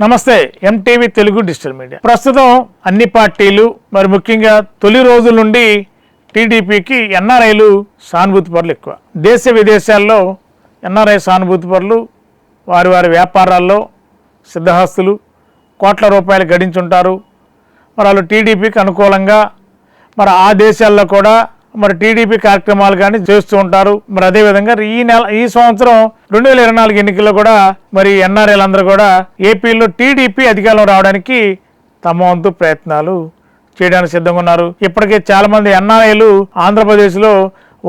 నమస్తే MTV Telugu digital media. ప్రస్తుతం అన్ని పార్టీలు మరి ముఖ్యంగా తొలి రోజుల నుండి టీడీపీకి ఎన్ఆర్ఐలు సానుభూతి పరులు ఎక్కువ. దేశ విదేశాల్లో ఎన్ఆర్ఐ సానుభూతి పరులు వారి వారి వ్యాపారాల్లో సిద్ధహస్తులు కోట్ల రూపాయలు గడించుంటారు. మరి వాళ్ళు టీడీపీకి అనుకూలంగా మరి ఆ దేశాల్లో కూడా మరి టీడీపీ కార్యక్రమాలు కానీ చేస్తూ ఉంటారు. మరి అదేవిధంగా ఈ నెల ఈ సంవత్సరం రెండు వేల ఇరవై నాలుగు ఎన్నికల్లో కూడా మరి ఎన్ఆర్ఐలు అందరూ కూడా ఏపీలో టీడీపీ అధికారంలో రావడానికి తమ వంతు ప్రయత్నాలు చేయడానికి సిద్ధంగా ఉన్నారు. ఇప్పటికే చాలా మంది ఎన్ఆర్ఐలు ఆంధ్రప్రదేశ్లో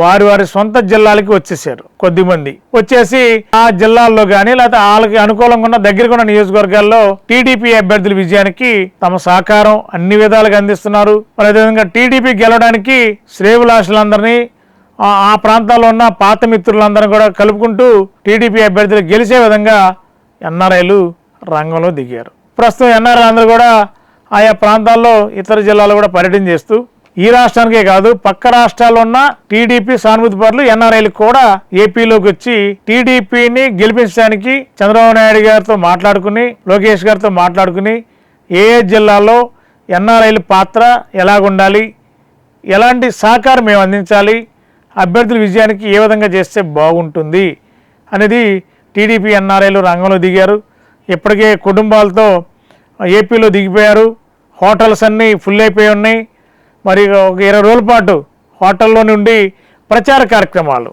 వారి వారి సొంత జిల్లాలకి వచ్చేసారు కొద్దిమంది. వచ్చేసి ఆ జిల్లాల్లో కానీ లేకపోతే వాళ్ళకి అనుకూలంగా ఉన్న దగ్గరగా ఉన్న నియోజకవర్గాల్లో టీడీపీ అభ్యర్థుల విజయానికి తమ సహకారం అన్ని విధాలుగా అందిస్తున్నారు. మరి అదేవిధంగా టీడీపీ గెలవడానికి శ్రేవులాషులందరినీ ఆ ప్రాంతాల్లో ఉన్న పాత మిత్రులందరూ కూడా కలుపుకుంటూ టీడీపీ అభ్యర్థులు గెలిచే విధంగా ఎన్ఆర్ఐలు రంగంలో దిగారు. ప్రస్తుతం ఎన్ఆర్ఐ అందరూ కూడా ఆయా ప్రాంతాల్లో ఇతర జిల్లాలో కూడా పర్యటన చేస్తూ ఈ రాష్ట్రానికే కాదు పక్క రాష్ట్రాల్లో ఉన్న టీడీపీ సానుభూతి పరులు ఎన్ఆర్ఐలు కూడా ఏపీలోకి వచ్చి టీడీపీని గెలిపించడానికి చంద్రబాబు నాయుడు గారితో మాట్లాడుకుని లోకేష్ గారితో మాట్లాడుకుని ఏ జిల్లాలో ఎన్ఆర్ఐల పాత్ర ఎలాగుండాలి ఎలాంటి సహకారం మేము అందించాలి అభ్యర్థుల విజయానికి ఏ విధంగా చేస్తే బాగుంటుంది అనేది టీడీపీ ఎన్ఆర్ఐలు రంగంలో దిగారు. ఇప్పటికే కుటుంబాలతో ఏపీలో దిగిపోయారు. హోటల్స్ అన్నీ ఫుల్ అయిపోయి ఉన్నాయి. మరి ఒక ఇరవై రోజుల పాటు హోటల్లో నుండి ప్రచార కార్యక్రమాలు.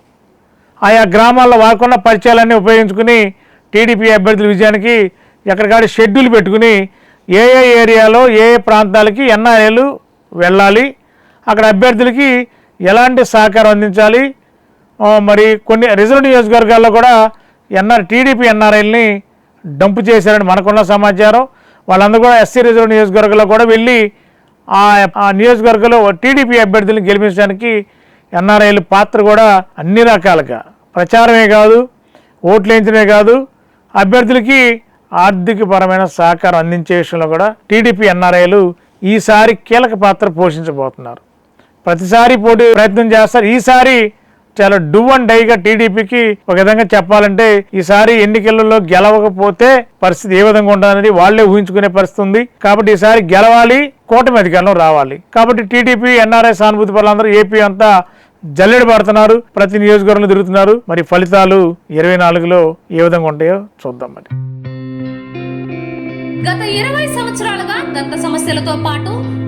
ఆయా గ్రామాల్లో వాకున్న పరిచయాలన్నీ ఉపయోగించుకుని టీడీపీ అభ్యర్థుల విజయానికి ఎక్కడికాడ షెడ్యూల్ పెట్టుకుని ఏ ఏ ఏరియాలో ఏ ఏ ప్రాంతాలకి ఎన్ఆర్ఏలు వెళ్ళాలి అక్కడ అభ్యర్థులకి ఎలాంటి సహకారం అందించాలి మరి కొన్ని రిజర్వ్ నియోజకవర్గాల్లో కూడా ఎన్ఆర్ టీడీపీ ఎన్ఆర్ఐల్ని డంపు చేశారని మనకున్న సమాచారం. వాళ్ళందరూ కూడా ఎస్సీ రిజర్వ్ నియోజకవర్గంలో కూడా వెళ్ళి ఆ ఆ నియోజకవర్గంలో టీడీపీ అభ్యర్థులను గెలిపించడానికి ఎన్ఆర్ఐల పాత్ర కూడా అన్ని రకాలుగా. ప్రచారమే కాదు ఓట్లు వేయించడమే కాదు అభ్యర్థులకి ఆర్థికపరమైన సహకారం అందించే విషయంలో కూడా టీడీపీ ఎన్ఆర్ఐలు ఈసారి కీలక పాత్ర పోషించబోతున్నారు. ప్రతిసారి పోటీ ప్రయత్నం చేస్తారు. ఈసారి చాలా డూ అండ్ డైగా టీడీపీకి ఒక విధంగా చెప్పాలంటే ఈసారి ఎన్నికలలో గెలవకపోతే పరిస్థితి ఏ విధంగా ఉండాలనేది వాళ్ళే ఊహించుకునే పరిస్థితి ఉంది. కాబట్టి ఈసారి గెలవాలి కూటమి అధికారంలో రావాలి. కాబట్టి టీడీపీ ఎన్ఆర్ఐ సానుభూతి పరులందరూ ఏపీ అంతా జల్లెడ పడుతున్నారు. ప్రతి నియోజకవర్గంలో తిరుగుతున్నారు. మరి ఫలితాలు ఇరవై నాలుగులో ఏ విధంగా ఉంటాయో చూద్దాం మరి. గత ఇరవై సంవత్సరాలుగా దంత సమస్యలతో పాటు